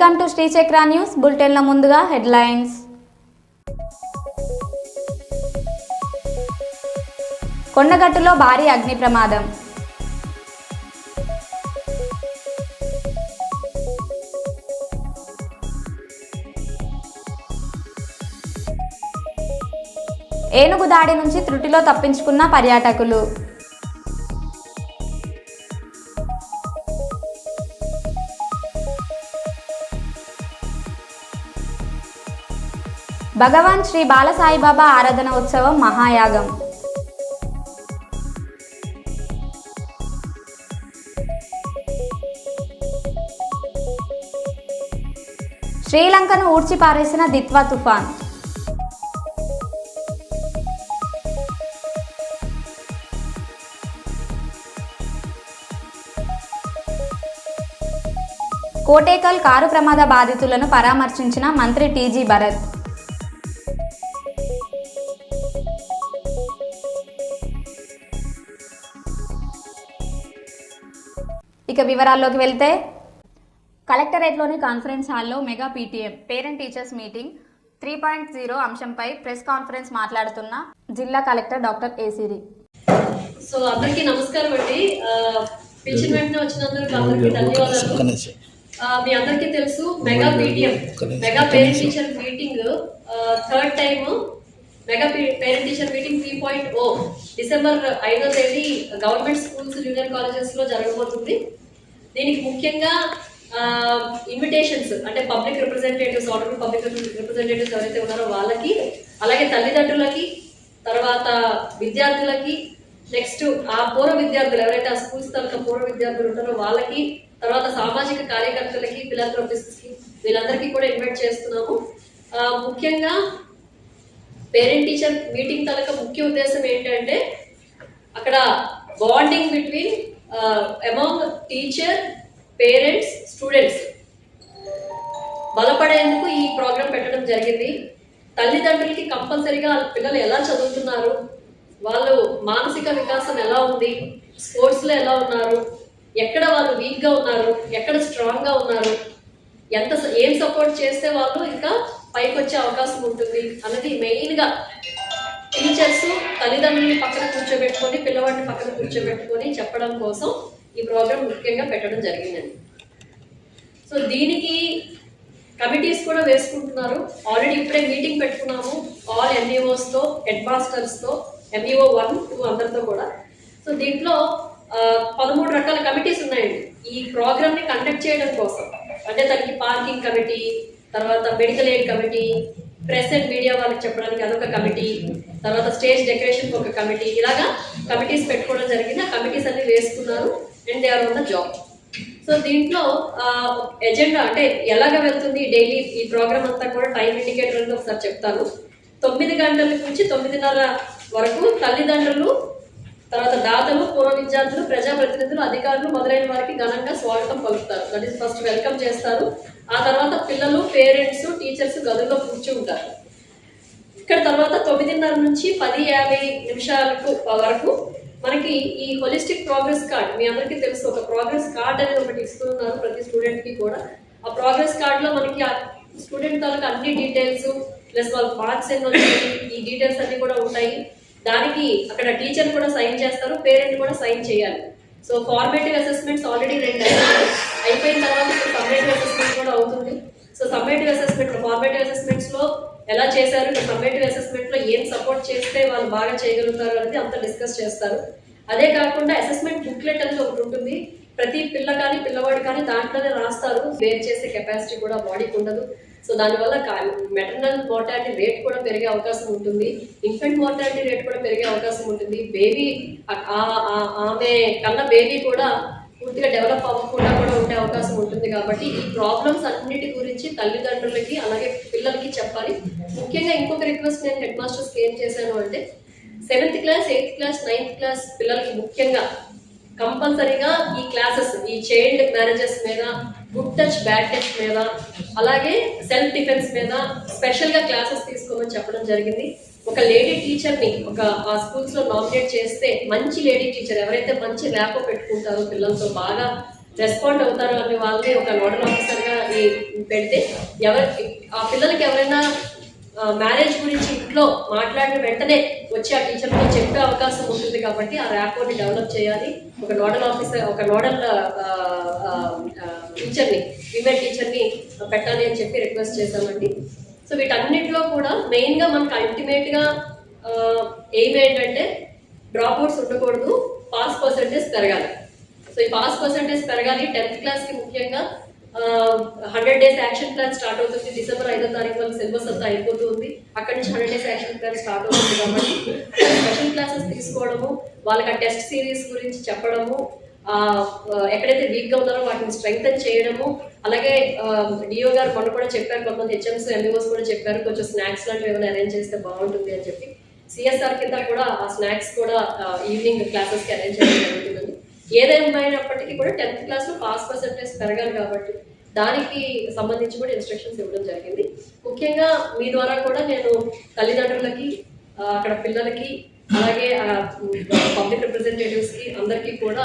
Welcome to Srichakra news బులెటిన్ల ముందుగా headlines కొండగట్టులో భారీ అగ్ని ప్రమాదం. ఏనుగు దాడి నుంచి త్రుటిలో తప్పించుకున్న పర్యాటకులు. భగవాన్ శ్రీ బాలసాయిబాబా ఆరాధన ఉత్సవం మహాయాగం. శ్రీలంకను ఊడ్చిపారేసిన దిత్వా తుఫాన్. కోటేకల్ కారు ప్రమాద బాధితులను పరామర్శించిన మంత్రి టీజీ భరత్. ఇక వివరాల్లోకి వెళ్తే కలెక్టరేట్లోని కాన్ఫరెన్స్ హాల్లో mega PTM parent teachers meeting three point zero అంశంపై ప్రెస్ కాన్ఫరెన్స్ మాట్లాడుతున్న జిల్లా కలెక్టర్ డాక్టర్ ఏసిరి. సో అందరికీ నమస్కారం అండి. పిలిచిన వెంటనే వచ్చినందుకు అందరికీ ధన్యవాదాలు. మీ అందరికీ తెలుసు mega PTM mega parent teacher meeting third time mega parent teacher meeting three point O December ఐదో తేదీ గవర్నమెంట్ స్కూల్స్ జూనియర్ కాలేజెస్లో జరగబోతుంది. దీనికి ముఖ్యంగా ఇన్విటేషన్స్ అంటే public representatives order public representatives ఎవరైతే ఉన్నారో వాళ్ళకి అలాగే తల్లిదండ్రులకి తర్వాత విద్యార్థులకి నెక్స్ట్ ఆ పూర్వ విద్యార్థులు ఎవరైతే ఆ స్కూల్స్ తరఫున పూర్వ విద్యార్థులు ఉంటారో వాళ్ళకి తర్వాత సామాజిక కార్యకర్తలకి ఫిలాంథ్రోపిస్ట్ వీళ్ళందరికీ కూడా ఇన్వైట్ చేస్తున్నాము. ముఖ్యంగా పేరెంట్ టీచర్ మీటింగ్ తలక ముఖ్య ఉద్దేశం ఏంటంటే అక్కడ bonding between among teacher parents students బలపడేందుకు ఈ ప్రోగ్రాం పెట్టడం జరిగింది. తల్లిదండ్రులకి కంపల్సరీగా వాళ్ళ పిల్లలు ఎలా చదువుతున్నారు? వాళ్ళు మానసిక వికాసం ఎలా ఉంది? స్పోర్ట్స్లో ఎలా ఉన్నారు? ఎక్కడ వాళ్ళు వీక్గా ఉన్నారు? ఎక్కడ స్ట్రాంగ్గా ఉన్నారు? ఎంత ఏం సపోర్ట్ చేస్తే వాళ్ళు ఇంకా పైకి వచ్చే అవకాశం ఉంటుంది అన్నది మెయిన్గా టీచర్స్ తల్లిదండ్రుల్ని పక్కన కూర్చోబెట్టుకొని పిల్లవాడిని పక్కన కూర్చోబెట్టుకొని చెప్పడం కోసం ఈ ప్రోగ్రామ్ ముఖ్యంగా పెట్టడం జరిగిందండి. సో దీనికి కమిటీస్ కూడా వేసుకుంటున్నారు. ఆల్రెడీ ఇప్పుడే మీటింగ్ పెట్టుకున్నాము. ఆల్ ఎంఈఓస్ హెడ్ మాస్టర్స్తో ఎంఈఓ వన్ టూ అందరితో కూడా. సో దీంట్లో పదమూడు రకాల కమిటీస్ ఉన్నాయండి. ఈ ప్రోగ్రామ్ని కండక్ట్ చేయడం కోసం. అంటే దానికి పార్కింగ్ కమిటీ తర్వాత medical aid committee press and media వాళ్ళకి చెప్పడానికి అదొక కమిటీ తర్వాత స్టేజ్ డెకరేషన్ ఒక కమిటీ ఇలాగా కమిటీస్ పెట్టుకోవడం జరిగింది. ఆ కమిటీస్ అన్ని వేసుకున్నారు and they are on the job so దీంట్లో ఎజెండా అంటే ఎలాగ వెళ్తుంది? డైలీ ఈ ప్రోగ్రామ్ అంతా కూడా టైం ఇండికేటర్ అని ఒకసారి చెప్తాను. తొమ్మిది గంటల నుంచి తొమ్మిదిన్నర వరకు తల్లిదండ్రులు తర్వాత దాతలు పూర్వ విద్యార్థులు ప్రజాప్రతినిధులు అధికారులు మొదలైన వారికి ఘనంగా స్వాగతం పలుకుతారు. దట్ ఈస్ ఫస్ట్ వెల్కమ్ చేస్తారు. ఆ తర్వాత పిల్లలు పేరెంట్స్ టీచర్స్ గదుల్లో కూర్చుంటారు ఇక్కడ తర్వాత తొమ్మిదిన్నర నుంచి పది యాభై నిమిషాలకు వరకు మనకి ఈ హోలిస్టిక్ ప్రోగ్రెస్ కార్డ్ మీ అందరికీ తెలుసు ఒక ప్రోగ్రెస్ కార్డ్ అనేది ఒకటి ఇస్తున్నారు ప్రతి స్టూడెంట్కి కూడా. ఆ ప్రోగ్రెస్ కార్డ్లో మనకి ఆ స్టూడెంట్ తాలూకు అన్ని డీటెయిల్స్ ప్లస్ వాళ్ళ మార్క్స్ ఎన్ని వచ్చాయి ఈ డీటెయిల్స్ అన్నీ కూడా ఉంటాయి. దానికి అక్కడ టీచర్ కూడా సైన్ చేస్తారు పేరెంట్ కూడా సైన్ చేయాలి. సో ఫార్మేటివ్ అసెస్మెంట్స్ ఆల్రెడీ రెండు అయిపోయిన తర్వాత ఇప్పుడు సమ్మేటివ్ అసెస్మెంట్ కూడా అవుతుంది. సో సమ్మేటివ్ అసెస్మెంట్ ఫార్మేటివ్ అసెస్మెంట్స్లో ఎలా చేశారు? ఇక్కడ సమ్మేటివ్ అసెస్మెంట్లో ఏం సపోర్ట్ చేస్తే వాళ్ళు బాగా చేయగలుగుతారు అనేది అంతా డిస్కస్ చేస్తారు. అదే కాకుండా అసెస్మెంట్ బుక్లెట్ అనేది ఒకటి ఉంటుంది. ప్రతి పిల్ల కానీ పిల్లవాడు కానీ దాంట్లోనే రాస్తారు. వేర్ చేసే కెపాసిటీ కూడా బాడీకి ఉండదు. సో దానివల్ల మెటర్నల్ మోర్టాలిటీ రేట్ కూడా పెరిగే అవకాశం ఉంటుంది. ఇన్ఫెంట్ మోర్టాలిటీ రేట్ కూడా పెరిగే అవకాశం ఉంటుంది. బేబీ ఆమె కన్న బేబీ కూడా పూర్తిగా డెవలప్ అవ్వకుండా కూడా ఉండే అవకాశం ఉంటుంది కాబట్టి ఈ ప్రాబ్లమ్స్ అన్నిటి గురించి తల్లిదండ్రులకి అలాగే పిల్లలకి చెప్పాలి. ముఖ్యంగా ఇంకొక రిక్వెస్ట్ నేను హెడ్ మాస్టర్స్కి ఏం చేశాను అంటే seventh class eighth class ninth class పిల్లలకి ముఖ్యంగా కంపల్సరీగా ఈ క్లాసెస్ ఈ చైల్డ్ మ్యారేజెస్ మీద గుడ్ టచ్ బ్యాడ్ టచ్ మీద అలాగే సెల్ఫ్ డిఫెన్స్ మీద స్పెషల్గా క్లాసెస్ తీసుకోమని చెప్పడం జరిగింది. ఒక లేడీ టీచర్ని ఒక ఆ స్కూల్స్లో నామినేట్ చేస్తే మంచి లేడీ టీచర్ ఎవరైతే మంచి ల్యాప్ పెట్టుకుంటారో పిల్లలతో బాగా రెస్పాండ్ అవుతారో అనే వాళ్ళని ఒక నోడల్ ఆఫీసర్గా పెడితే ఎవరి ఆ పిల్లలకి ఎవరైనా మ్యారేజ్ గురించి ఇంట్లో మాట్లాడిన వెంటనే వచ్చి ఆ టీచర్తో చెప్పే అవకాశం ఉంటుంది కాబట్టి ఆ ర్యాపోర్ట్ని డెవలప్ చేయాలి. ఒక నోడల్ ఆఫీసర్ ఒక నోడల్ టీచర్ని ఫీమేల్ టీచర్ని పెట్టాలి అని చెప్పి రిక్వెస్ట్ చేశామండి. సో వీటన్నిటిలో కూడా మెయిన్గా మనకు అల్టిమేట్గా ఎయిమ్ ఏంటంటే డ్రాప్ అవుట్స్ ఉండకూడదు పాస్ పర్సంటేజ్ పెరగాలి. సో ఈ పాస్ పర్సంటేజ్ పెరగాలి టెన్త్ క్లాస్కి ముఖ్యంగా hundred days action plan start అవుతుంది. డిసెంబర్ ఐదో తారీఖు వరకు సిలబస్ అంతా అయిపోతుంది. అక్కడి నుంచి hundred days action plan start అవుతుంది కాబట్టి స్పెషల్ క్లాసెస్ తీసుకోవడము వాళ్ళకి ఆ టెస్ట్ సిరీస్ గురించి చెప్పడము ఎక్కడైతే వీక్గా ఉన్నారో వాటిని స్ట్రెంగ్తన్ చేయడము అలాగే డిఓ గారు మొన్న కూడా చెప్పారు కొంతమంది హెచ్ఎంస్ ఎంబీఓస్ కూడా చెప్పారు కొంచెం స్నాక్స్ లాంటివి ఏమైనా అరేంజ్ చేస్తే బాగుంటుంది అని చెప్పి. సిఎస్ఆర్ కింద కూడా ఆ స్నాక్స్ కూడా ఈవినింగ్ క్లాసెస్కి అరేంజ్ చేయడం జరుగుతుందండి ఏదేమైనప్పటికీ కూడా టెన్త్ క్లాస్లో పాస్ పర్సెంటేజ్ పెరగాలి కాబట్టి దానికి సంబంధించి కూడా ఇన్స్ట్రక్షన్స్ ఇవ్వడం జరిగింది. ముఖ్యంగా మీ ద్వారా కూడా నేను తల్లిదండ్రులకి అక్కడ పిల్లలకి అలాగే పబ్లిక్ రిప్రజెంటేటివ్స్కి అందరికీ కూడా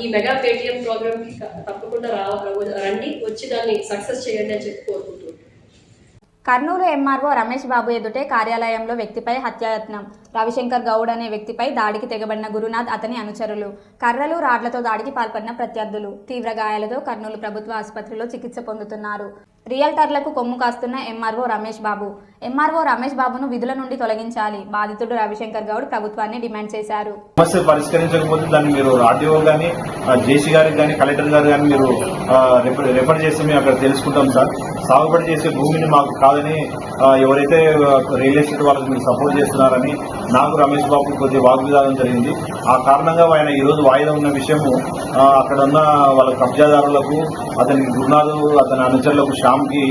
ఈ మెగా పేటిఎం ప్రోగ్రామ్కి తప్పకుండా రా రండి వచ్చి దాన్ని సక్సెస్ చేయండి అని చెప్పి కోరుకుంటున్నాను. కర్నూలు ఎంఆర్ఓ రమేష్ బాబు ఎదుటే కార్యాలయంలో వ్యక్తిపై హత్యాయత్నం. రవిశంకర్ గౌడ్ అనే వ్యక్తిపై దాడికి తెగబడిన గురునాథ్ అతని అనుచరులు. కర్రలు రాడ్లతో దాడికి పాల్పడిన ప్రత్యర్థులు. తీవ్ర గాయాలతో కర్నూలు ప్రభుత్వ ఆసుపత్రిలో చికిత్స పొందుతున్నారు. రియల్టర్లకు కొమ్ము కాస్తున్న ఎంఆర్ఓ రమేష్ బాబు. ఎంఆర్ఓ రమేష్ బాబును విధుల నుండి తొలగించాలి. బాధితుడు రవిశంకర్ గౌడ్ ప్రభుత్వాన్ని డిమాండ్ చేశారు. సమస్య పరిష్కరించకపోతే దాన్ని మీరు ఆర్డీఓ కానీ జేసీ గారికి కానీ కలెక్టర్ గారు కానీ మీరు ఆ, రెఫర్ చేసి మేము అక్కడ తెలుసుకుంటాం సార్. సాగుబడి చేసే భూమిని మాకు కాదని ఎవరైతే రియల్ ఎస్టేట్ వాళ్ళకి మీరు సపోర్ట్ చేస్తున్నారని నాకు రమేష్ బాబు కొద్దిగా వాగ్వివాదం జరిగింది. ఆ కారణంగా ఆయన ఈ రోజు వాయిదా ఉన్న విషయము అక్కడ ఉన్న వాళ్ళ కబ్జాదారులకు అతని గురునాథు అతని అనుచరులకు శ్యామ్కి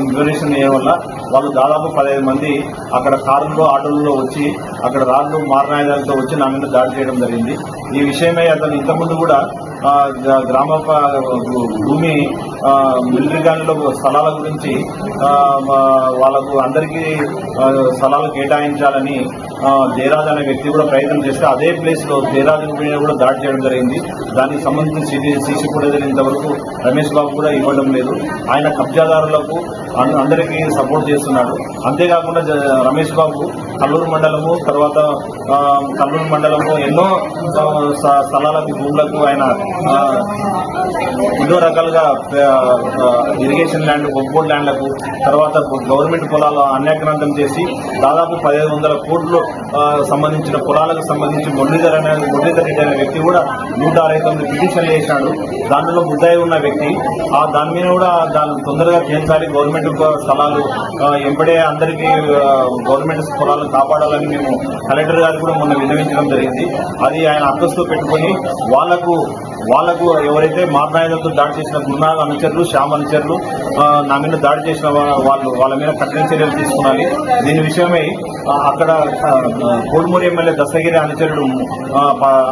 ఇన్ఫర్మేషన్ ఇవ్వడం వల్ల వాళ్ళు దాదాపు పదిహేను మంది అక్కడ కారులో ఆటోల్లో వచ్చి అక్కడ రాళ్ళు మారణాయుధాలతో వచ్చి నా మీద దాడి చేయడం జరిగింది. ఈ విషయమై అతను ఇంతకుముందు కూడా గ్రామ భూమి మిలిటరీ స్థలాల గురించి వాళ్ళకు అందరికీ స్థలాలు కేటాయించాలని దేరాజ్ జయరాజ్ అనే వ్యక్తి కూడా ప్రయత్నం చేస్తే అదే ప్లేస్లో జయరాజ్ మీద కూడా దాడి చేయడం జరిగింది. దానికి సంబంధించిన సిటీ సీసీ ఫుటేజ్ ఇంతవరకు రమేష్ బాబు కూడా ఇవ్వడం లేదు. ఆయన కబ్జాదారులకు అన్- అందరికీ సపోర్ట్ చేస్తున్నాడు. అంతేకాకుండా జ- రమేష్ బాబు కల్లూరు మండలము తర్వాత కల్లూరు మండలము ఎన్నో స్థలాలకు భూములకు ఆయన ఆ, ఎన్నో రకాలుగా ఇరిగేషన్ ల్యాండ్ ఒక్కోడ్ ల్యాండ్లకు తర్వాత గవర్నమెంట్ పొలాలు అన్యాక్రాంతం చేసి దాదాపు పదిహేను వందల కోట్లు సంబంధించిన పొలాలకు సంబంధించి మురళీధర్ అనే మురళీధర్ రెడ్డి అనే వ్యక్తి కూడా నూట అరవై తొమ్మిది పిటిషన్లు చేశాడు దానిలో ముద్దాయి ఉన్న వ్యక్తి ఆ దాని మీద కూడా దాన్ని తొందరగా చేయించాలి గవర్నమెంట్ స్థలాలు ఎంపడే అందరికీ గవర్నమెంట్ పొలాలను కాపాడాలని మేము కలెక్టర్ గారు కూడా మొన్న విన్నవించడం జరిగింది. అది ఆయన అక్కస్తో పెట్టుకొని వాళ్ళకు వాళ్ళకు ఎవరైతే మార్నాయుధంతో దాడి చేసిన గురునాథ్ అనుచరులు శ్యామ్ అనుచరులు నా మీద దాడి చేసిన వాళ్ళు వాళ్ళ మీద కఠిన చర్యలు తీసుకోవాలి దీని విషయమై అక్కడ కోడుమూరి ఎమ్మెల్యే దశగిరి అనుచరుడు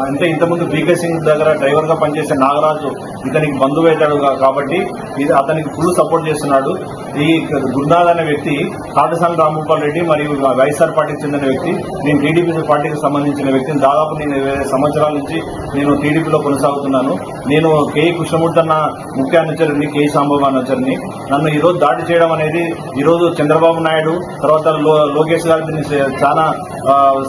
అంటే ఇంతకుముందు బీకే సింగ్ దగ్గర డ్రైవర్గా పనిచేసే నాగరాజు ఇతనికి బంధువు అవుతాడు కాబట్టి ఇది అతనికి ఫుల్ సపోర్ట్ చేస్తున్నాడు. ఈ గురునాథ్ అనే వ్యక్తి కాటసాని రామగోపాల్ రెడ్డి మరియు వైఎస్ఆర్ పార్టీకి చెందిన వ్యక్తి నేను టీడీపీ పార్టీకి సంబంధించిన వ్యక్తిని దాదాపు నేను ఇరవై సంవత్సరాల నుంచి నేను టీడీపీలో కొనసాగుతున్నాను. నేను కేఈ కృష్ణమూర్తి అన్న ముఖ్య అనుచరుని కేఈ సాంబాబు అనుచరుని నన్ను ఈరోజు దాడి చేయడం అనేది ఈరోజు చంద్రబాబు నాయుడు తర్వాత లో- లోకేష్ గారు దీన్ని చాలా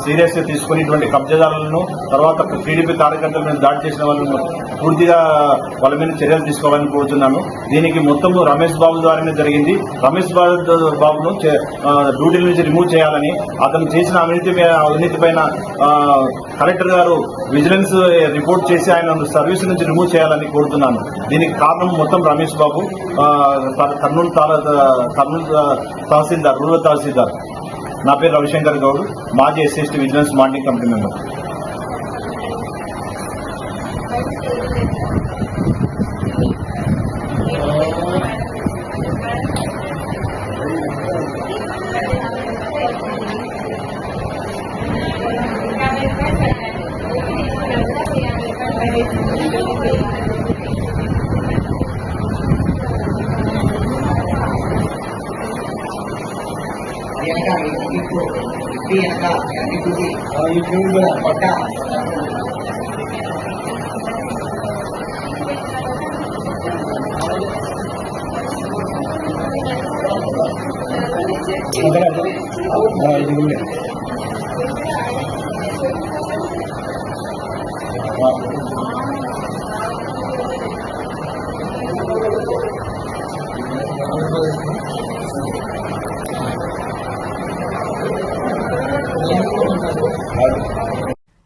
సీరియస్గా తీసుకునేటువంటి తీసుకుని ఇటువంటి కబ్జాదారులను తర్వాత టీడీపీ కార్యకర్తల మీద దాడి చేసిన వాళ్ళను పూర్తిగా వాళ్ళ మీద చర్యలు తీసుకోవాలని కోరుతున్నాను దీనికి మొత్తము రమేష్ బాబు ద్వారానే జరిగింది. రమేష్ బాబు బాబును డ్యూటీల నుంచి రిమూవ్ చేయాలని అతను చేసిన అవినీతి అవినీతి పైన కలెక్టర్ గారు విజిలెన్స్ రిపోర్ట్ చేసి ఆయన సర్వీస్ నుంచి రిమూవ్ చేయాలని కోరుతున్నాను. దీనికి కారణం మొత్తం రమేష్ బాబు కర్నూలు కర్నూలు తహసీల్దార్ రూరల్ తహసీల్దార్. నా పేరు రవిశంకర్ గౌడ్ మాజీ SST vigilance monitoring committee member.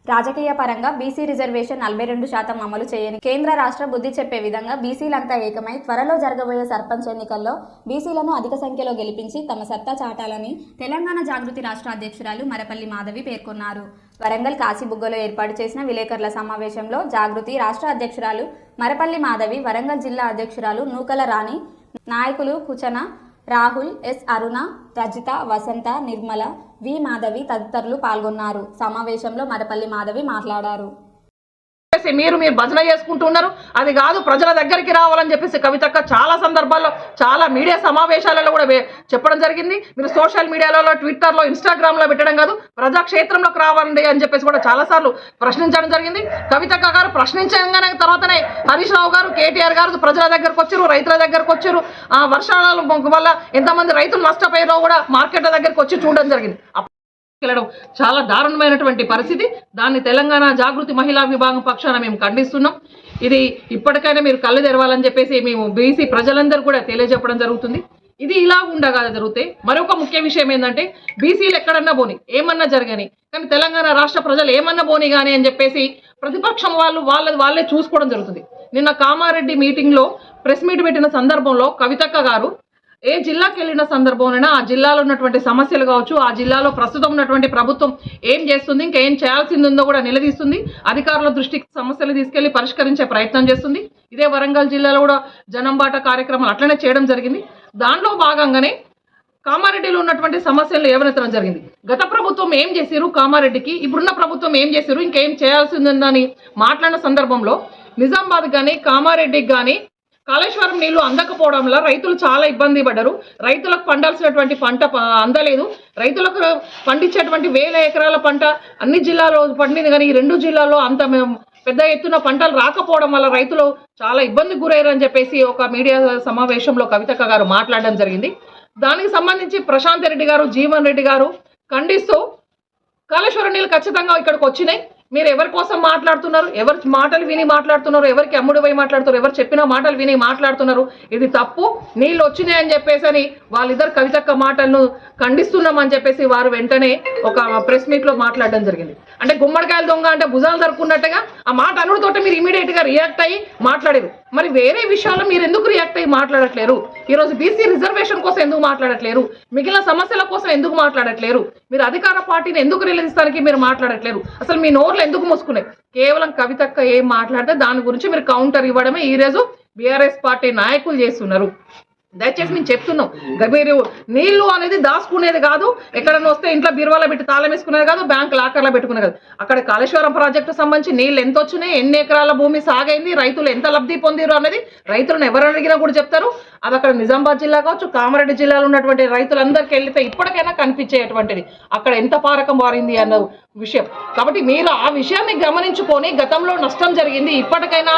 రాజకీయ పరంగా బీసీ రిజర్వేషన్ నలభై రెండు శాతం అమలు చేయని కేంద్ర రాష్ట్ర బుద్ధి చెప్పే విధంగా బీసీలంతా ఏకమై త్వరలో జరగబోయే సర్పంచ్ ఎన్నికల్లో బీసీలను అధిక సంఖ్యలో గెలిపించి తమ సత్తా చాటాలని తెలంగాణ జాగృతి రాష్ట్ర అధ్యక్షురాలు మరపల్లి మాధవి పేర్కొన్నారు. వరంగల్ కాశీబుగ్గలో ఏర్పాటు చేసిన విలేకరుల సమావేశంలో జాగృతి రాష్ట్ర అధ్యక్షురాలు మరపల్లి మాధవి వరంగల్ జిల్లా అధ్యక్షురాలు నూకల రాణి నాయకులు కుచన రాహుల్ ఎస్ అరుణ రజిత వసంత నిర్మల వి మాధవి తదితరులు పాల్గొన్నారు. సమావేశంలో మరపల్లి మాధవి మాట్లాడారు. చెప్పేసి మీరు మీరు భజన చేసుకుంటున్నారు. అది కాదు ప్రజల దగ్గరికి రావాలని చెప్పేసి కవితక్క చాలా సందర్భాల్లో చాలా మీడియా సమావేశాలలో కూడా చెప్పడం జరిగింది. మీరు సోషల్ మీడియాలలో ట్విట్టర్లో ఇన్స్టాగ్రామ్లో పెట్టడం కాదు ప్రజాక్షేత్రంలోకి రావాలండి అని చెప్పేసి కూడా చాలా సార్లు ప్రశ్నించడం జరిగింది. కవితక్క గారు ప్రశ్నించగానే తర్వాతనే హరీష్ రావు గారు కేటీఆర్ గారు ప్రజల దగ్గరకు వచ్చారు రైతుల దగ్గరకు వచ్చారు. ఆ వర్షాల వల్ల ఎంతమంది రైతులు నష్టపోయారో కూడా మార్కెట్ల దగ్గరకు వచ్చి చూడడం జరిగింది. వెళ్ళడం చాలా దారుణమైనటువంటి పరిస్థితి. దాన్ని తెలంగాణ జాగృతి మహిళా విభాగం పక్షాన మేము ఖండిస్తున్నాం. ఇది ఇప్పటికైనా మీరు కళ్ళు తెరవాలని చెప్పేసి మేము బీసీ ప్రజలందరూ కూడా తెలియజెప్పడం జరుగుతుంది. ఇది ఇలా ఉండగా జరిగితే మరొక ముఖ్య విషయం ఏంటంటే బీసీలు ఎక్కడన్నా పోని ఏమన్నా జరగని కానీ తెలంగాణ రాష్ట్ర ప్రజలు ఏమన్నా పోని కానీ అని చెప్పేసి ప్రతిపక్షం వాళ్ళు వాళ్ళ వాళ్ళే చూసుకోవడం జరుగుతుంది. నిన్న కామారెడ్డి మీటింగ్లో ప్రెస్ మీట్ పెట్టిన సందర్భంలో కవితక్క గారు ఏ జిల్లాకి వెళ్ళిన సందర్భంలోనైనా ఆ జిల్లాలో ఉన్నటువంటి సమస్యలు కావచ్చు ఆ జిల్లాలో ప్రస్తుతం ఉన్నటువంటి ప్రభుత్వం ఏం చేస్తుంది ఇంకేం చేయాల్సింది ఉందో కూడా నిలదీస్తుంది. అధికారుల దృష్టికి సమస్యలు తీసుకెళ్ళి పరిష్కరించే ప్రయత్నం చేస్తుంది. ఇదే వరంగల్ జిల్లాలో కూడా జనంబాట కార్యక్రమాలు అట్లనే చేయడం జరిగింది. దాంట్లో భాగంగానే కామారెడ్డిలో ఉన్నటువంటి సమస్యలు ఏవనెత్తడం జరిగింది. గత ప్రభుత్వం ఏం చేశారు కామారెడ్డికి? ఇప్పుడున్న ప్రభుత్వం ఏం చేశారు ఇంకేం చేయాల్సిందని మాట్లాడిన సందర్భంలో నిజామాబాద్ కానీ కామారెడ్డికి కానీ కాళేశ్వరం నీళ్ళు అందకపోవడం వల్ల రైతులు చాలా ఇబ్బంది పడ్డారు. రైతులకు పండాల్సినటువంటి పంట అందలేదు. రైతులకు పండించేటువంటి వేల ఎకరాల పంట అన్ని జిల్లాలో పండింది కానీ ఈ రెండు జిల్లాల్లో అంత పెద్ద ఎత్తున పంటలు రాకపోవడం వల్ల రైతులు చాలా ఇబ్బంది గురయ్యారని చెప్పేసి ఒక మీడియా సమావేశంలో కవితక్క గారు మాట్లాడడం జరిగింది. దానికి సంబంధించి ప్రశాంత్ రెడ్డి గారు జీవన్ రెడ్డి గారు ఖండిస్తూ కాళేశ్వరం నీళ్ళు ఖచ్చితంగా ఇక్కడికి వచ్చినాయి. మీరు ఎవరి కోసం మాట్లాడుతున్నారు? ఎవరి మాటలు విని మాట్లాడుతున్నారు? ఎవరికి అమ్ముడు పోయి మాట్లాడుతున్నారు? ఎవరు చెప్పిన మాటలు విని మాట్లాడుతున్నారు? ఇది తప్పు. నీళ్ళు వచ్చినాయని చెప్పేసి అని వాళ్ళిద్దరు కవితక్క మాటలను ఖండిస్తున్నామని చెప్పేసి వారు వెంటనే ఒక ప్రెస్ మీట్లో మాట్లాడడం జరిగింది. అంటే గుమ్మడికాయల దొంగ అంటే భుజాలు దరుకున్నట్టుగా ఆ మాట అనుడితోట మీరు ఇమీడియట్గా రియాక్ట్ అయ్యి మాట్లాడారు. మరి వేరే విషయాల్లో మీరు ఎందుకు రియాక్ట్ అయ్యి మాట్లాడట్లేరు? ఈ రోజు బీసీ రిజర్వేషన్ కోసం ఎందుకు మాట్లాడట్లేరు? మిగిలిన సమస్యల కోసం ఎందుకు మాట్లాడట్లేరు? మీరు అధికార పార్టీని ఎందుకు నిలదీస్తానికి మీరు మాట్లాడట్లేరు? అసలు మీ నోర్లు ఎందుకు మూసుకున్నాయి? కేవలం కవితక్క ఏం మాట్లాడితే దాని గురించి మీరు కౌంటర్ ఇవ్వడమే ఈ రోజు బీఆర్ఎస్ పార్టీ నాయకులు చేస్తున్నారు. దయచేసి మేము చెప్తున్నాం. మీరు నీళ్ళు అనేది దాచుకునేది కాదు ఎక్కడన్నా వస్తే ఇంట్లో బీరువాలో పెట్టి తాళం వేసుకునేది కాదు బ్యాంక్ లాకర్లో పెట్టుకునేది కాదు. అక్కడ కాళేశ్వరం ప్రాజెక్టు సంబంధించి నీళ్ళు ఎంత వచ్చినాయి ఎన్ని ఎకరాల భూమి సాగైంది రైతులు ఎంత లబ్ధి పొందిరు అనేది రైతులను ఎవరు అడిగినా కూడా చెప్తారు. అది అక్కడ నిజామాబాద్ జిల్లా కావచ్చు కామారెడ్డి జిల్లాలో ఉన్నటువంటి రైతులందరికీ వెళ్తే ఇప్పటికైనా కనిపించేటువంటిది. అక్కడ ఎంత పారకం మారింది అన్న విషయం. కాబట్టి మీరు ఆ విషయాన్ని గమనించుకొని గతంలో నష్టం జరిగింది ఇప్పటికైనా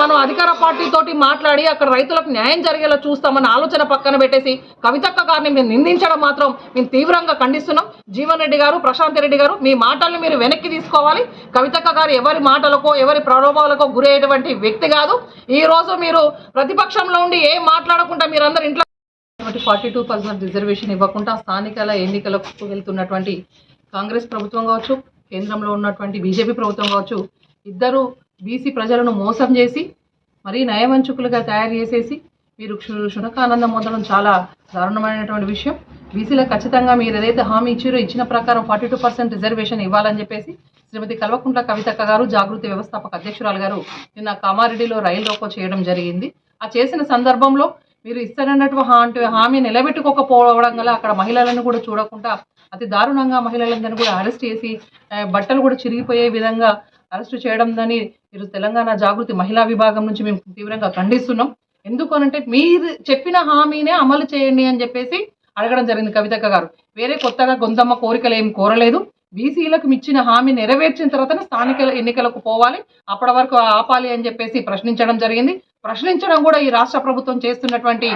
మనం అధికార పార్టీ తోటి మాట్లాడి అక్కడ రైతులకు న్యాయం జరిగేలా చూస్తామన్న ఆలోచన పక్కన పెట్టేసి కవితక్క గారిని మేము నిందించడం మాత్రం మేము తీవ్రంగా ఖండిస్తున్నాం. జీవన్ రెడ్డి గారు ప్రశాంత్ రెడ్డి గారు మీ మాటల్ని మీరు వెనక్కి తీసుకోవాలి. కవితక్క గారు ఎవరి మాటలకో ఎవరి ప్రలోభాలకో గురయ్యేటువంటి వ్యక్తి కాదు. ఈ రోజు మీరు ప్రతిపక్షంలో ఉండి ఏం మాట్లాడకుండా మీరందరూ ఇంట్లో ఫార్టీ టూ పర్సెంట్ రిజర్వేషన్ ఇవ్వకుండా స్థానికల ఎన్నికలకు వెళ్తున్నటువంటి కాంగ్రెస్ ప్రభుత్వం కావచ్చు కేంద్రంలో ఉన్నటువంటి బీజేపీ ప్రభుత్వం కావచ్చు ఇద్దరు బీసీ ప్రజలను మోసం చేసి మరీ నయవంచుకులుగా తయారు చేసేసి మీరు శునకానందం పొందడం చాలా దారుణమైనటువంటి విషయం. బీసీలకు ఖచ్చితంగా మీరు ఏదైతే హామీ ఇచ్చారో ఇచ్చిన ప్రకారం ఫార్టీ టూ పర్సెంట్ రిజర్వేషన్ ఇవ్వాలని చెప్పేసి శ్రీమతి కల్వకుంట్ల కవితక్క గారు జాగృతి వ్యవస్థాపక అధ్యక్షురాలు గారు నిన్న కామారెడ్డిలో రైలు రోకో చేయడం జరిగింది. ఆ చేసిన సందర్భంలో మీరు ఇస్తారన్నటువంటి హామీ నిలబెట్టుకోకపోవడం వల్ల అక్కడ మహిళలను కూడా చూడకుండా అతి దారుణంగా మహిళలందరినీ కూడా అరెస్ట్ చేసి బట్టలు కూడా చిరిగిపోయే విధంగా అరెస్ట్ చేయడం దాన్ని ఈరోజు తెలంగాణ జాగృతి మహిళా విభాగం నుంచి మేము తీవ్రంగా ఖండిస్తున్నాం. ఎందుకు అనంటే మీరు చెప్పిన హామీనే అమలు చేయండి అని చెప్పేసి అడగడం జరిగింది కవితక్క గారు. వేరే కొత్తగా గొంతమ్మ కోరికలు ఏం కోరలేదు. బీసీలకు ఇచ్చిన హామీ నెరవేర్చిన తర్వాతనే స్థానిక ఎన్నికలకు పోవాలి. అప్పటి వరకు ఆపాలి అని చెప్పేసి ప్రశ్నించడం జరిగింది. ప్రశ్నించడం కూడా ఈ రాష్ట్ర ప్రభుత్వం చేస్తున్నటువంటి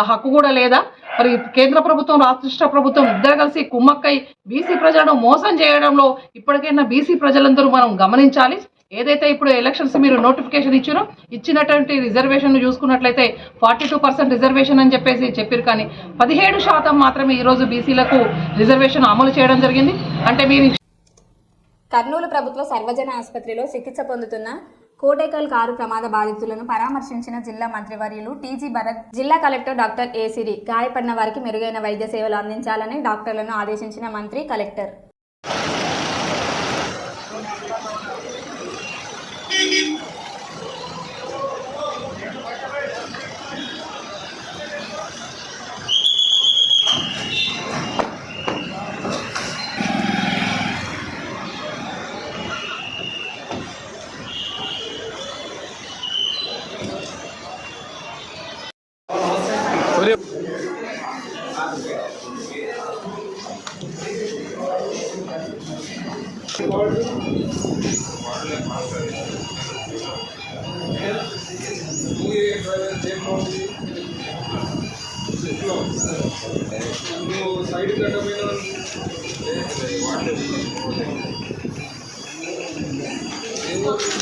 ఆ హక్కు కూడా లేదా? మరి కేంద్ర ప్రభుత్వం రాష్ట్ర ప్రభుత్వం ఇద్దరు కలిసి కుమ్మక్కై బీసీ ప్రజలను మోసం చేయడంలో ఇప్పటికైనా బీసీ ప్రజలందరూ మనం గమనించాలి. ఏదైతే ఇప్పుడు ఎలక్షన్స్ మీరు నోటిఫికేషన్ ఇచ్చారో ఇచ్చినటువంటి రిజర్వేషన్ చూసుకున్నట్లయితే ఫార్టీ టూ పర్సెంట్ రిజర్వేషన్ అని చెప్పేసి చెప్పారు కానీ పదిహేడు శాతం మాత్రమే ఈరోజు బీసీలకు రిజర్వేషన్ అమలు చేయడం జరిగింది. అంటే మీరు కర్నూలు ప్రభుత్వ సర్వజన ఆసుపత్రిలో చికిత్స పొందుతున్న కోటేకల్ కారు ప్రమాద బాధితులను పరామర్శించిన జిల్లా మంత్రివర్యులు టీజీ భరత్ జిల్లా కలెక్టర్ డాక్టర్ ఏసిరి గాయపడిన వారికి మెరుగైన వైద్య సేవలు అందించాలని డాక్టర్లను ఆదేశించిన మంత్రి కలెక్టర్.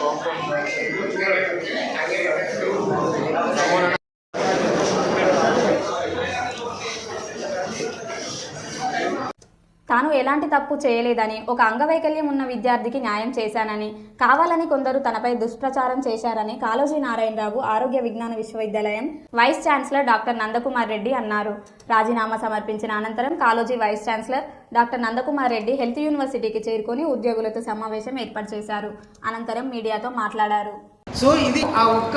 strong from the తాను ఎలాంటి తప్పు చేయలేదని ఒక అంగవైకల్యం ఉన్న విద్యార్థికి న్యాయం చేశానని కావాలని కొందరు తనపై దుష్ప్రచారం చేశారని కాళోజీ నారాయణరావు ఆరోగ్య విజ్ఞాన విశ్వవిద్యాలయం vice chancellor doctor Nandakumar Reddy అన్నారు. రాజీనామా సమర్పించిన అనంతరం Kaloji vice chancellor doctor Nandakumar Reddy health యూనివర్సిటీకి చేరుకొని ఉద్యోగులతో సమావేశం ఏర్పాటు చేశారు. అనంతరం మీడియాతో మాట్లాడారు. సో ఇది ఆ ఒక్క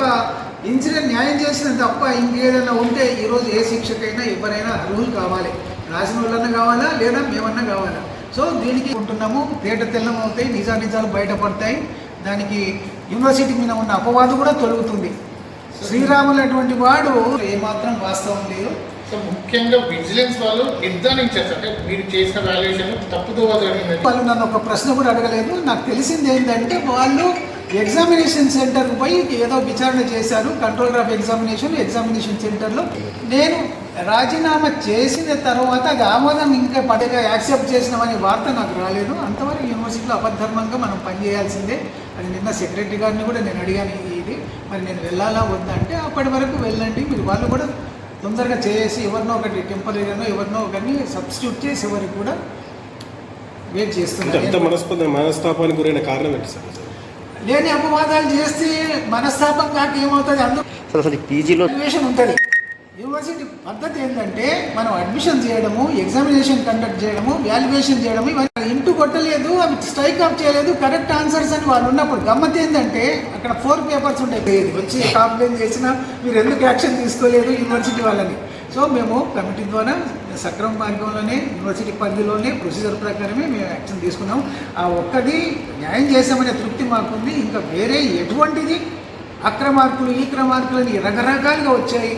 ఇన్సిడెంట్ న్యాయం చేసిన తప్ప ఇంకేదైనా ఉంటే ఈరోజు ఏ శిక్షకైనా ఎవరైనా అర్హులు కావాలి. రాసిన వాళ్ళన్నా కావాలా? లేదా మేమన్నా కావాలా? సో దీనికి ఉంటున్నాము. తేట తెల్లం అవుతాయి నిజా నిజాలు బయటపడతాయి. దానికి యూనివర్సిటీ మీద ఉన్న అపవాదు కూడా తొలుగుతుంది. శ్రీరాములు అటువంటి వాడు ఏమాత్రం వాస్తవం లేదు. సో ముఖ్యంగా విజిలెన్స్ వాళ్ళు నిర్ధారించారు. అంటే మీరు చేసిన వాల్యుయేషన్ వాళ్ళు నన్ను ఒక ప్రశ్న కూడా అడగలేదు. నాకు తెలిసింది ఏంటంటే వాళ్ళు ఎగ్జామినేషన్ సెంటర్కి పోయి ఏదో విచారణ చేశారు. కంట్రోలర్ ఆఫ్ ఎగ్జామినేషన్ ఎగ్జామినేషన్ సెంటర్లో నేను రాజీనామా చేసిన తర్వాత అది ఆమోదం ఇంకా పడగా యాక్సెప్ట్ చేసినామనే వార్త నాకు రాలేదు. అంతవరకు యూనివర్సిటీలో అబద్ధర్మంగా మనం పనిచేయాల్సిందే. అది నిన్న సెక్రటరీ గారిని కూడా నేను అడిగాను ఇది. మరి నేను వెళ్ళాలా వద్దా అంటే అప్పటి వరకు వెళ్ళండి. మీరు వాళ్ళు కూడా తొందరగా చేసి ఎవరినో ఒకటి టెంపరీగానో ఎవరినో ఒకరిని సబ్స్టిట్యూట్ చేసి ఎవరికి కూడా వెయిట్ చేస్తున్నారు. మనస్పందన మనస్తాపానికి గురైన కారణం ఏంటి సార్? లేని అపవాదాలు చేస్తే మనస్తాపం కాక ఏమవుతుంది? అసలు పీజీలో ఉంటుంది. యూనివర్సిటీ పద్ధతి ఏంటంటే మనం అడ్మిషన్ చేయడము ఎగ్జామినేషన్ కండక్ట్ చేయడము వాల్యుయేషన్ చేయడము ఇవన్నీ ఇంటూ కొట్టలేదు అవి స్ట్రైక్ ఆఫ్ చేయలేదు కరెక్ట్ ఆన్సర్స్ అని వాళ్ళు ఉన్నప్పుడు గమ్మత్ ఏంటంటే అక్కడ ఫోర్ పేపర్స్ ఉంటాయి. వచ్చి కంప్లైంట్ చేసినా మీరు ఎందుకు యాక్షన్ తీసుకోలేదు యూనివర్సిటీ వాళ్ళని? సో మేము కమిటీ ద్వారా సక్రమ మార్గంలోనే యూనివర్సిటీ పరిధిలోనే ప్రొసీజర్ ప్రకారమే మేము యాక్షన్ తీసుకున్నాం. ఆ ఒక్కది న్యాయం చేసామనే తృప్తి మాకుంది. ఇంకా వేరే ఎటువంటిది? అక్రమార్కులు ఈ క్రమార్కులు అని రకరకాలుగా వచ్చాయి.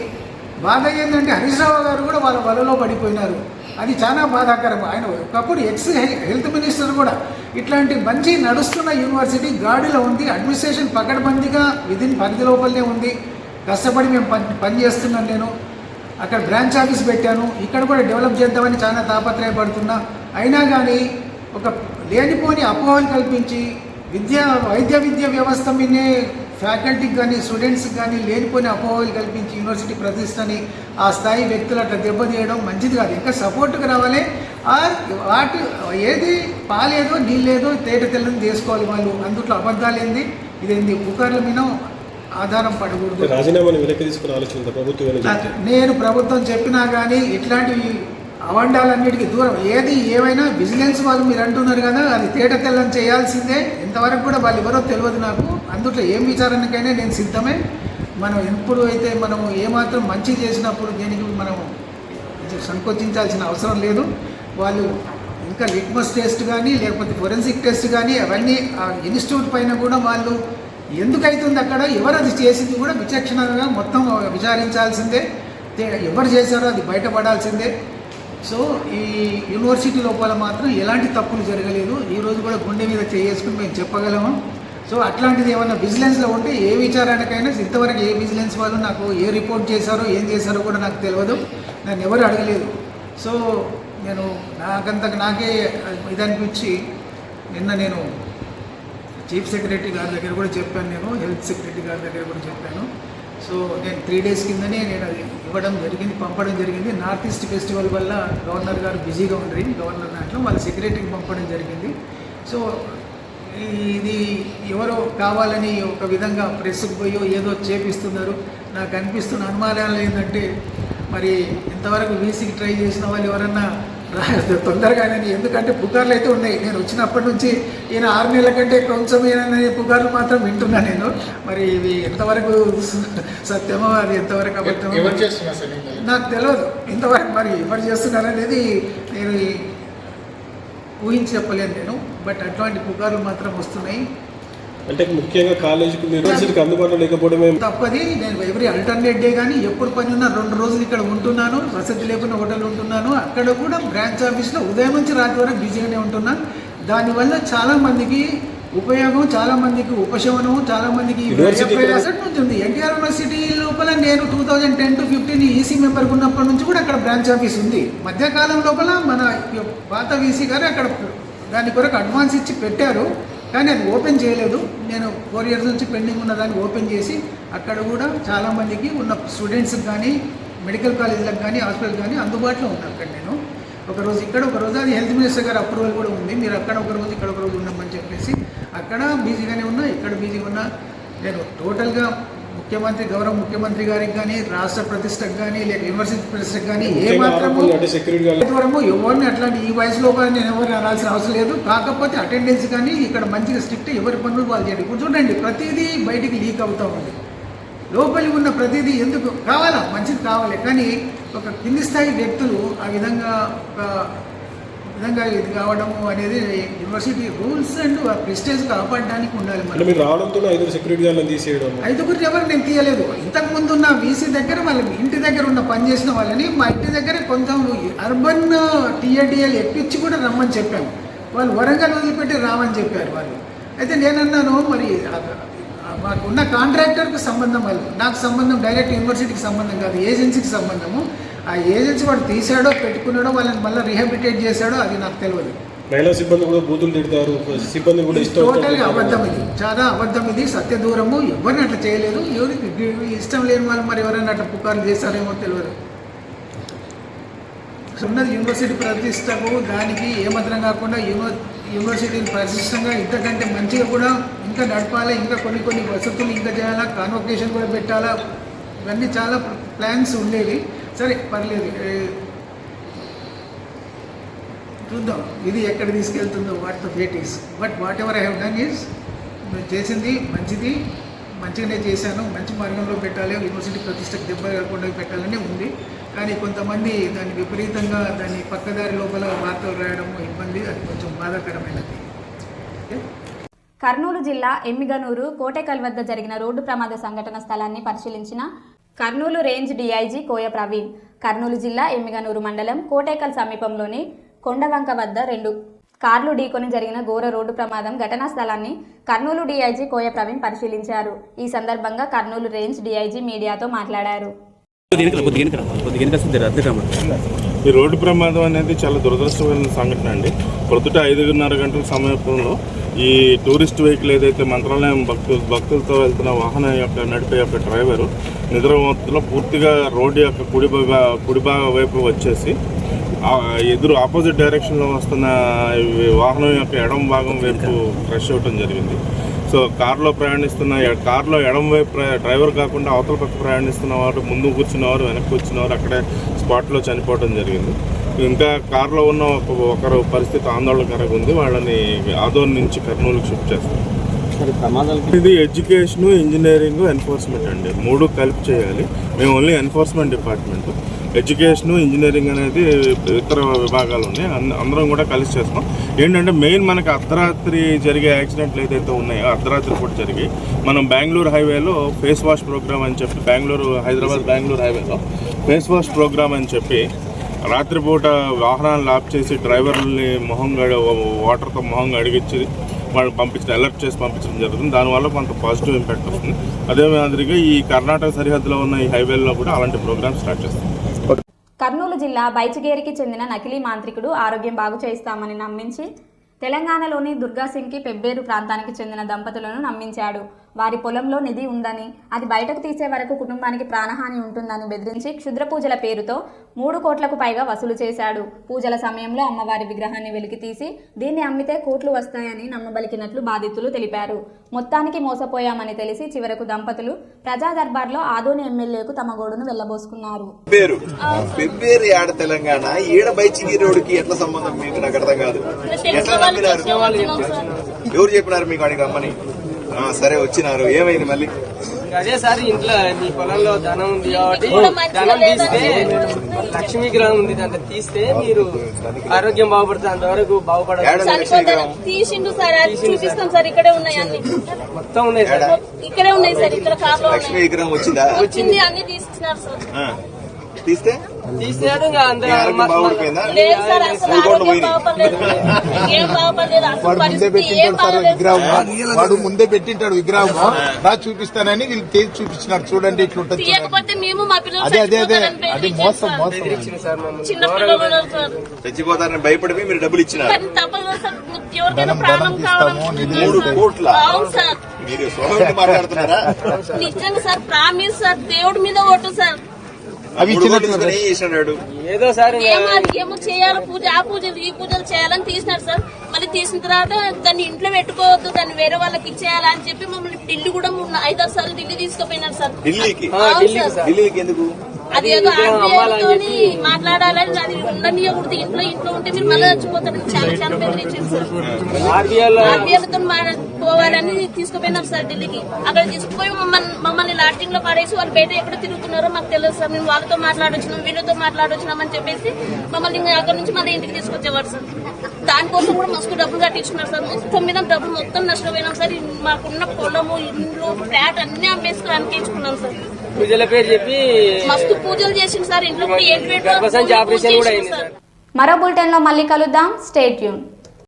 బాధ ఏంటంటే హరీశ్రావు గారు కూడా వాళ్ళ వలలో పడిపోయినారు. అది చాలా బాధాకరం. ఆయన ఒకప్పుడు ఎక్స్ హెల్త్ మినిస్టర్ కూడా. ఇట్లాంటి మంచి నడుస్తున్న యూనివర్సిటీ గాడిలో ఉంది. అడ్మినిస్ట్రేషన్ పకడ్బందీగా విదిన్ పరిధి లోపలనే ఉంది. కష్టపడి మేము పని పని చేస్తున్నాను నేను. అక్కడ బ్రాంచ్ ఆఫీస్ పెట్టాను. ఇక్కడ కూడా డెవలప్ చేద్దామని చాలా తాపత్రయపడుతున్నా. అయినా కానీ ఒక లేనిపోని అపోహలు కల్పించి విద్య వైద్య విద్య వ్యవస్థ మీదే ఫ్యాకల్టీకి కానీ స్టూడెంట్స్కి కానీ లేనిపోని అపోహలు కల్పించి యూనివర్సిటీ ప్రతిష్టని ఆ స్థాయి వ్యక్తులు అట్లా దెబ్బతీయడం మంచిది కాదు. ఇంకా సపోర్ట్కి రావాలి. ఆర్ వాటి ఏది పాలేదో నీళ్ళేదో తేట తెల్లని చేసుకోవాలి వాళ్ళు. అందుట్లో అబద్ధాలు ఏంది? ఇదేంది? పుకార్ల మీద ఆధారం పడకూడదు. రాజీనామాని వెనక్కి తీసుకుని ఆలోచన ప్రభుత్వం ఏమైనా చెప్తే? నేను ప్రభుత్వం చెప్పినా కానీ ఇట్లాంటివి అవండాలన్నిటికీ దూరం. ఏది ఏమైనా విజిలెన్స్ వాళ్ళు మీరు అంటున్నారు కదా అది తేట తెల్లని చేయాల్సిందే. ఇంతవరకు కూడా వాళ్ళు ఎవరో తెలియదు నాకు. అందుట్లో ఏం విచారణకైనా నేను సిద్ధమే. మనం ఎప్పుడు అయితే మనము ఏమాత్రం మంచి చేసినప్పుడు దీనికి మనం సంకోచించాల్సిన అవసరం లేదు. వాళ్ళు ఇంకా లిట్మస్ టెస్ట్ కానీ లేకపోతే ఫొరెన్సిక్ టెస్ట్ కానీ అవన్నీ ఆ ఇన్స్టిట్యూట్ పైన కూడా వాళ్ళు ఎందుకైతుంది అక్కడ? ఎవరు అది చేసింది కూడా విచక్షణగా మొత్తం విచారించాల్సిందే. ఎవరు చేశారో అది బయటపడాల్సిందే. సో ఈ యూనివర్సిటీ లోపల మాత్రం ఎలాంటి తప్పులు జరగలేదు. ఈరోజు కూడా గుండె మీద చేసుకుని మేము చెప్పగలము. సో అట్లాంటిది ఏమైనా విజిలెన్స్లో ఉంటే ఏ విచారానికైనా ఇంతవరకు ఏ విజిలెన్స్ వాళ్ళు నాకు ఏ రిపోర్ట్ చేశారో ఏం చేశారో కూడా నాకు తెలియదు నన్ను ఎవరు అడగలేదు. సో నేను నాకంతకు నాకే ఇది అనిపించి నిన్న నేను చీఫ్ సెక్రటరీ గారి దగ్గర కూడా చెప్పాను నేను హెల్త్ సెక్రటరీ గారి దగ్గర కూడా చెప్పాను. సో నేను త్రీ డేస్ కిందనే నేను అది ఇవ్వడం జరిగింది పంపడం జరిగింది. నార్త్ ఈస్ట్ ఫెస్టివల్ వల్ల గవర్నర్ గారు బిజీగా ఉండరు గవర్నర్ దాంట్లో వాళ్ళ సెక్రటరీకి పంపడం జరిగింది. సో ఇది ఎవరో కావాలని ఒక విధంగా ప్రెస్కి పోయో ఏదో చేపిస్తున్నారు. నాకు అనిపిస్తున్న అనుమానాలు ఏంటంటే మరి ఇంతవరకు వీసీకి ట్రై చేసిన వాళ్ళు ఎవరన్నా తొందరగానే ఎందుకంటే పుకార్లు అయితే ఉన్నాయి. నేను వచ్చినప్పటి నుంచి ఈయన ఆరు నెలల కంటే కొంచెం ఈయన పుకార్లు మాత్రం వింటున్నా నేను. మరి ఇవి ఎంతవరకు సత్యమో అది ఎంతవరకు అబద్ధమో? నాకు తెలియదు ఇంతవరకు మరి ఎవరు చేస్తున్నారు అనేది నేను ఊహించి చెప్పలేను నేను. బట్ అట్లాంటి పుకార్లు మాత్రం వస్తున్నాయి. అంటే ముఖ్యంగా కాలేజీకి యూనివర్సిటీకి అందుబాటులో లేకపోవడమే తప్పది. నేను ఎవ్రీ ఆల్టర్నేట్ డే కానీ ఎప్పుడు పని ఉన్నా రెండు రోజులు ఇక్కడ ఉంటున్నాను. వసతి లేకుండా హోటల్ ఉంటున్నాను. అక్కడ కూడా బ్రాంచ్ ఆఫీస్లో ఉదయం నుంచి రాత్రి వరకు బిజీగానే ఉంటున్నాను దానివల్ల చాలా మందికి ఉపయోగం చాలా మందికి ఉపశమనం చాలా మందికి University కూడా- ప్రయాసం ఉంటుంది. ఎన్టీఆర్ యూనివర్సిటీ లోపల నేను two thousand ten to fifteen EC member ఉన్నప్పటి నుంచి కూడా అక్కడ బ్రాంచ్ ఆఫీస్ ఉంది. మధ్యకాలం లోపల మన పాత వీసీ గారు అక్కడ దాని కొరకు అడ్వాన్స్ ఇచ్చి పెట్టారు కానీ అది ఓపెన్ చేయలేదు. నేను ఫోర్ ఇయర్స్ నుంచి పెండింగ్ ఉన్న దాన్ని ఓపెన్ చేసి అక్కడ కూడా చాలామందికి ఉన్న స్టూడెంట్స్కి కానీ మెడికల్ కాలేజీలకు కానీ హాస్పిటల్ కానీ అందుబాటులో ఉంది అక్కడ నేను. ఒక రోజు ఇక్కడ ఒక రోజు అది హెల్త్ మినిస్టర్ గారు అప్రూవల్ కూడా ఉంది. మీరు అక్కడ ఒక రోజు ఇక్కడ ఒక రోజు ఉండమని చెప్పేసి అక్కడ బిజీగానే ఉన్నా ఇక్కడ బిజీగా ఉన్నా. నేను టోటల్గా ముఖ్యమంత్రి గౌరవ ముఖ్యమంత్రి గారికి కానీ రాష్ట్ర ప్రతిష్టకు కానీ లేక యూనివర్సిటీ ప్రతిష్టకు కానీ ఏ మాత్రము ఇంతవరకు ఎవరిని అట్లాంటి ఈ వయసులో నేను ఎవరిని అనాల్సిన అవసరం లేదు. కాకపోతే అటెండెన్స్ కానీ ఇక్కడ మంచిగా స్ట్రిక్ట్ ఎవరి పనులు వాళ్ళు చేయండి ఇప్పుడు చూడండి ప్రతిదీ బయటికి లీక్ అవుతూ ఉంది. లోపలి ఉన్న ప్రతిదీ ఎందుకు? కావాలా? మంచిది కావాలి. కానీ ఒక కింది స్థాయి వ్యక్తులు ఆ విధంగా ఒక విధంగా ఇది కావడము అనేది యూనివర్సిటీ రూల్స్ అండ్ ప్రెస్టేజ్ కాపాడడానికి ఉండాలి మనం. మీరు రావడంతో ఐదుగురు సెక్యూరిటీ గార్డ్లను తీసేయడం. ఐదుగురు ఎవరు నేను తీయలేదు. ఇంతకు ముందు ఉన్న వీసీ దగ్గర వాళ్ళ ఇంటి దగ్గర ఉన్న పని చేసిన వాళ్ళని మా ఇంటి దగ్గర కొంచెం అర్బన్ టీఏడిఎల్ ఎక్కించి కూడా రమ్మని చెప్పాము. వాళ్ళు వరంగల్ వదిలిపెట్టి రామని చెప్పారు వాళ్ళు. అయితే నేనన్నాను మరి ఆ- ఆ మాకు ఉన్న కాంట్రాక్టర్కి సంబంధం వాళ్ళు నాకు సంబంధం డైరెక్ట్ యూనివర్సిటీకి సంబంధం కాదు ఏజెన్సీకి సంబంధము. ఆ ఏజెన్సీ వాడు తీసాడో పెట్టుకున్నాడో వాళ్ళని మళ్ళీ రిహాబిటేట్ చేశాడో అది నాకు తెలియదు మహిళా సిబ్బంది కూడా బూతులు తిడతారు సిబ్బంది కూడా ఇష్టం టోటల్గా అబద్ధం ఇది చాలా అబద్ధం ఇది సత్య దూరము. ఎవరిని అట్లా చేయలేదు. ఎవరికి ఇష్టం లేని వాళ్ళు మరి ఎవరైనా అట్లా పుకార్లు చేస్తారేమో తెలియదు ఉన్నది యూనివర్సిటీ ప్రతిష్టకు దానికి ఏమాత్రం కాకుండా యూనివ యూనివర్సిటీని ప్రతిష్టంగా ఇంతకంటే మంచిగా కూడా ఇంకా నడపాలి ఇంకా కొన్ని కొన్ని వసతులు ఇంకా చేయాలా కాన్వకేషన్ కూడా పెట్టాలా ఇవన్నీ చాలా ప్లాన్స్ ఉండేవి. సరే పర్లేదు. ఏ, చూద్దాం. ఇది ఎక్కడ తీసుకెళ్తుందో what the fate is but whatever I have done is నేను చేసింది మంచిది మంచిగానే చేశాను మంచి మార్గంలో పెట్టాలి యూనివర్సిటీ ప్రతిష్టకు దెబ్బ కాకుండా పెట్టాలని ఉంది. కానీ కొంతమంది దాన్ని విపరీతంగా దాన్ని పక్కదారి లోపల వార్తలు రాయడం ఇబ్బంది అది కొంచెం బాధాకరమైనది. కర్నూలు జిల్లా ఎమ్మిగనూరు కోటేకల్ వద్ద జరిగిన రోడ్డు ప్రమాద సంఘటన స్థలాన్ని పరిశీలించిన కర్నూలు రేంజ్ డీఐజీ కోయ ప్రవీణ్ కర్నూలు జిల్లా ఎమ్మిగనూరు మండలం కోటేకల్ సమీపంలోని కొండవంక వద్ద రెండు కార్లు ఢీకొని జరిగిన ఘోర రోడ్డు ప్రమాదం ఘటనా స్థలాన్ని కర్నూలు డీఐజీ కోయ ప్రవీణ్ పరిశీలించారు ఈ సందర్భంగా కర్నూలు రేంజ్ డీఐజీ మీడియాతో మాట్లాడారు ఈ రోడ్డు ప్రమాదం అనేది చాలా దురదృష్టమైన సంఘటన అండి. ప్రొద్దుట ఐదున్నర గంటల సమయంలో ఈ టూరిస్ట్ వెహికల్ ఏదైతే మంత్రాలయం భక్తులు భక్తులతో వెళ్తున్న వాహనం యొక్క నడిపే యొక్క డ్రైవరు నిద్రమత్తులో పూర్తిగా రోడ్డు యొక్క కుడి కుడి భాగ వైపు వచ్చేసి ఎదురు ఆపోజిట్ డైరెక్షన్లో వస్తున్న వాహనం యొక్క ఎడమ భాగం వైపు క్రష్ అవ్వటం జరిగింది. సో కారులో ప్రయాణిస్తున్న కారులో ప్ర- డ్రైవర్ కాకుండా అవతల పక్క ప్రయాణిస్తున్న వారు ముందు కూర్చున్నవారు వెనక్కి కూర్చున్నవారు అక్కడే స్పాట్లో చనిపోవడం జరిగింది. ఇంకా కారులో ఉన్న ఒక ఒకరు పరిస్థితి ఆందోళనకరంగా ఉంది. వాళ్ళని ఆదోన్ నుంచి కర్నూలుకి షిఫ్ట్ చేస్తారు ఇది ఎడ్యుకేషన్ ఇంజనీరింగ్ ఎన్ఫోర్స్మెంట్ అండి. మూడు కలిపి చేయాలి. మేము only enforcement department. Education engineering అనేది ఇతర విభాగాలు ఉన్నాయి. అందరం కూడా కలిసి చేస్తాం. ఏంటంటే మెయిన్ మనకి అర్ధరాత్రి జరిగే యాక్సిడెంట్లు ఏదైతే ఉన్నాయో అర్ధరాత్రి పూట జరిగి మనం బెంగళూరు హైవేలో ఫేస్ వాష్ ప్రోగ్రామ్ అని చెప్పి బెంగళూరు హైదరాబాద్ బెంగళూరు హైవేలో ఫేస్ వాష్ ప్రోగ్రామ్ అని చెప్పి రాత్రిపూట వాహనాలను ఆప్ చేసి డ్రైవర్లని మొహం గడి వాటర్తో మొహం అడిగించి వాళ్ళు పంపించడం అలర్ట్ చేసి పంపించడం జరుగుతుంది. దానివల్ల కొంత పాజిటివ్ ఇంపాక్ట్ వస్తుంది. అదే మాదిరిగా ఈ కర్ణాటక సరిహద్దులో ఉన్న ఈ హైవేల్లో కూడా అలాంటి ప్రోగ్రామ్స్ స్టార్ట్ చేస్తాం. కర్నూలు జిల్లా బైచిగేరికి చెందిన నకిలీ మాంత్రికుడు ఆరోగ్యం బాగు చేయిస్తామని నమ్మించి తెలంగాణలోని దుర్గాసింగ్కి పెబ్బేరు ప్రాంతానికి చెందిన దంపతులను నమ్మించాడు. వారి పొలంలో నిధి ఉందని అది బయటకు తీసే వరకు కుటుంబానికి ప్రాణహాని ఉంటుందని బెదిరించి క్షుద్ర పూజల పేరుతో మూడు కోట్లకు పైగా వసూలు చేశాడు. పూజల సమయంలో అమ్మవారి విగ్రహాన్ని వెలికి తీసి దీన్ని అమ్మితే కోట్లు వస్తాయని నమ్మబలికినట్లు బాధితులు తెలిపారు. మొత్తానికి మోసపోయామని తెలిసి చివరకు దంపతులు ప్రజా దర్బార్లో ఆదోని ఎమ్మెల్యేకు తమ గోడును వెళ్ళబోసుకున్నారు పేరు? పెబ్బేరు ఆడ తెలంగాణ. ఈడ బైచిగిరోడికి ఎట్లా సంబంధం మీకు? నాకు అర్థం కాదు. ఎట్లా నమ్మినారు? ఎవరు చెప్పినారు మీకు అడిగి రమ్మని? సరే వచ్చినారు. ఏమైంది మళ్ళీ? అదే సార్ ఇంట్లో మీ పొలంలో ధనం ఉంది కాబట్టి ధనం తీస్తే లక్ష్మీ గ్రహం ఉంది దాంట్లో తీస్తే మీరు ఆరోగ్యం బాగుపడుతుంది అంతవరకు బాగుపడదు ఏడ లక్ష్మీ విగ్రహం తీసిండు సార్ అది చూపిస్తాం సార్ ఇక్కడే ఉన్నాయి అన్ని. మొత్తం ఉన్నాయి సార్. ఇక్కడే ఉన్నాయి సార్ ఇక్కడ లక్ష్మీ విగ్రహం వచ్చిందా? వచ్చింది అన్ని తీసుకున్నారు సార్. తీస్తే? తీసేయడం ఇంకా మీ అందరూ ఆరోగ్యం బాగుపడిపోయిందా లేదు సార్ అసలు మూడు కోట్లు ఆరోగ్యం బాగుపడలేదు ఏం బాగుపడలేదు అసలు పరిస్థితి ఏం బాగలేదు. వాడు ముందే పెట్టింటాడు విగ్రహం. రా చూపిస్తానని వీళ్ళు తేజ్ చూపించినాడు చూడండి ఇట్లుంటది చూడండి. తీయకపోతే మేము మా పిల్లలు అదే అదే అదే. చచ్చిపోతారని అది మోసం సార్. మోసం. ఇచ్చింది సార్ మమ్మల్ని. చిన్న పిల్లలు ఉన్నారు సార్. చచ్చిపోతారని భయపడిపోయి మీరు డబ్బులు ఇచ్చినారు. కానీ తప్పదు సార్. ఎవరికైనా ధనం ప్రాణం నిధులు మూడు ఇస్తాము. కోట్ల అవును సార్. మీరు మాట్లాడుతున్నారా? నిజంగా సార్ ప్రామిస్ సార్. దేవుడి మీద ఓటు సార్. అవి ఇచ్చినట్టు ఏదో సార్ ఏమో చేయాలి పూజ ఆ పూజలు ఈ పూజలు చేయాలని తీసినారు సార్. మళ్ళీ తీసిన తర్వాత దాన్ని ఇంట్లో పెట్టుకోవద్దు దాన్ని వేరే వాళ్ళకి ఇచ్చేయాలి అని చెప్పి మమ్మల్ని ఢిల్లీ కూడా ఐదారు సార్లు ఢిల్లీ తీసుకుపోయినారు సార్. ఢిల్లీకి? ఆ, ఢిల్లీకి సార్. ఢిల్లీకి ఎందుకు? అది ఏదో ఆర్బీఐతోని మాట్లాడాలని అది ఉండనియకూడదు. ఇంట్లో ఇంట్లో ఉంటే మీరు మళ్ళీ చచ్చిపోతారని చాలా చాలా బెదిరించారు సార్ ఆర్బీఐలో ఆర్బీఐతో పోవాలని తీసుకుపోయినారు సార్ ఢిల్లీకి. అక్కడ తీసుకుపోయి మమ్మల్ని మమ్మల్ని లాటింగ్లో పడేసి వాళ్ళు బయట ఎక్కడ తిరుగుతున్నారో మాకు తెలియదు సార్. మేము వాళ్ళతో మాట్లాడొచ్చినాం వీళ్ళతో మాట్లాడొచ్చినాం అని చెప్పేసి మమ్మల్ని అక్కడ నుంచి మళ్ళీ ఇంటికి తీసుకొచ్చేవారు సార్. దానికోసం కూడా మస్తు డబ్బులు కట్టించుకున్నారు సార్. మొత్తం మీద డబ్బులు మొత్తం నష్టపోయినాం సార్. మాకున్న పొలము ఇండ్లు ఫ్లాట్ అన్ని అమ్మేసుకుని అనిపించుకున్నాం సార్. పూజల పేరు చెప్పి మస్తు పూజలు చేసింది సార్ ఇంట్లో కూడా ఆపరేషన్ అయింది మరో బులెటిన్లో మళ్ళీ కలుద్దాం. స్టేట్ యూన్